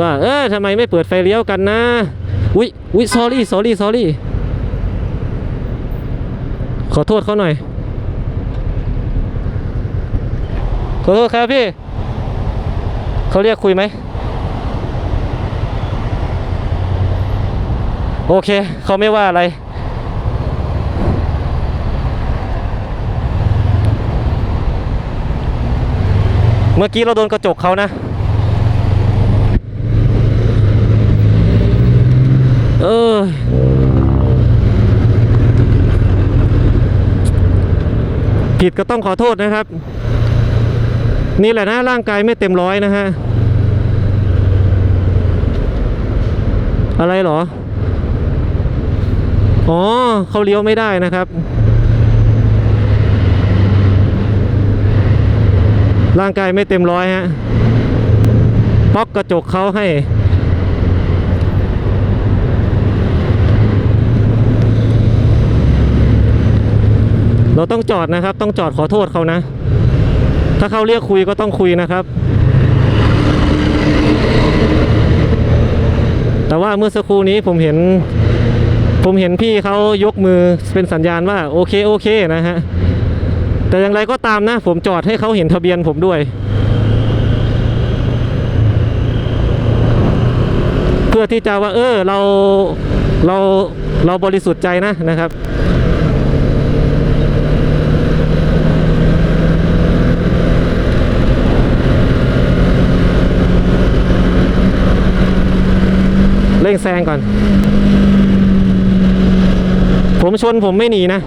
ว่าเออทำไมไม่เปิดไฟเลี้ยวกันนะอุ๊ยอุ๊ย sorry sorry sorry ขอโทษเขาหน่อย ขอโทษครับพี่ เขาเรียกคุยไหม โอเค เขาไม่ว่าอะไรเมื่อกี้เราโดนกระจกเขานะ เออ ผิดก็ต้องขอโทษนะครับ นี่แหละนะร่างกายไม่เต็มร้อยนะฮะ อะไรเหรอ อ๋อเขาเลี้ยวไม่ได้นะครับ ร่างกายไม่เต็มร้อยฮะป๊อกกระจกเขาให้ เราต้องจอดนะครับ ต้องจอดขอโทษเขานะ ถ้าเขาเรียกคุยก็ต้องคุยนะครับ แต่ว่าเมื่อสักครู่นี้ผมเห็น ผมเห็นพี่เขายกมือเป็นสัญญาณว่าโอเคโอเคนะฮะแต่อย่างไรก็ตามนะ ผมจอดให้เขาเห็นทะเบียนผมด้วย เพื่อที่จะว่า เออเราเราเราบริสุทธิ์ใจนะนะครับ เร่งแซงก่อน ผมชนผมไม่หนีนะ